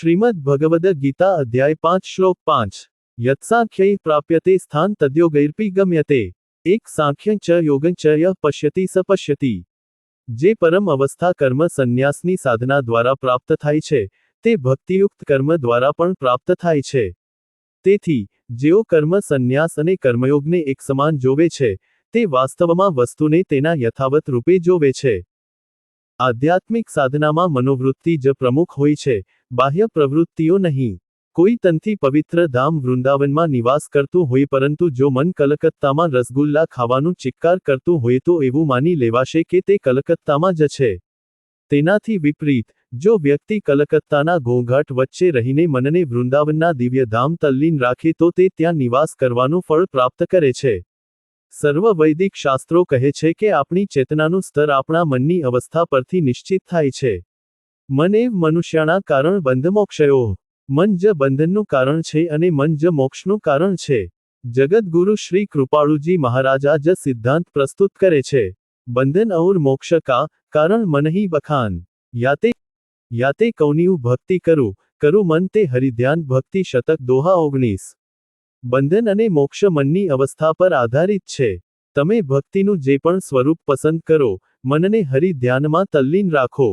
શ્રીમદ ભગવદ ગીતા અધ્યાય પાંચ શ્લોક પાંચ. યત્સાંખ્યૈ પ્રાપ્યતે સ્થાન તદ્યોગૈર્પી ગમ્યતે. એક સાંખ્ય ચ યોગં પશ્યતિ પશ્યતિ. જે પરમ અવસ્થા કર્મ સંન્યાસની સાધના દ્વારા પ્રાપ્ત થાય છે, તે ભક્તિયુક્ત કર્મ દ્વારા પણ પ્રાપ્ત થાય છે. તેથી, જેઓ કર્મ સંન્યાસ અને કર્મયોગને એક સમાન જોવે છે, તે વાસ્તવમાં વસ્તુને તેના યથાવત રૂપે જોવે છે. આધ્યાત્મિક સાધનામાં મનોવૃત્તિ જ પ્રમુખ હોય છે બાહ્ય પ્રવૃત્તિઓ નહીં. કોઈ તનથી પવિત્ર ધામ વૃંદાવનમાં નિવાસ કરતું હોય પરંતુ જો મન કલકત્તામાં રસગુલ્લા ખાવાનું ચિક્કાર કરતું હોય તો એવું માની લેવાશે કે તે કલકત્તામાં જ છે. તેનાથી વિપરીત, જો વ્યક્તિ કલકત્તાના ઘોંઘાટ વચ્ચે રહીને મનને વૃંદાવનના દિવ્ય ધામ તલ્લીન રાખે તો તે ત્યાં નિવાસ કરવાનું ફળ પ્રાપ્ત કરે છે. સર્વ વૈદિક શાસ્ત્રો કહે છે કે આપણી ચેતનાનું સ્તર આપણા મનની અવસ્થા પરથી નિશ્ચિત થાય છે. મન એવ મનુષ્યાણા કારણ બંધ મોક્ષયો. મન જ બંધનનું કારણ છે અને મન જ મોક્ષનું કારણ છે. જગદગુરુ શ્રી કૃપાળુજી મહારાજા જ સિદ્ધાંત પ્રસ્તુત કરે છે. બંધન ઔર મોક્ષ કા કારણ મન હી બખાન યાતે યાતે કૌનિયું ભક્તિ કરું કરું મન તે હરિધ્યાન ભક્તિ શતક દોહા ઓગણીસ. બંધન અને મોક્ષ મનની અવસ્થા પર આધારિત છે. તમે ભક્તિનું જે પણ સ્વરૂપ પસંદ કરો, મનને હરિધ્યાનમાં તલ્લીન રાખો.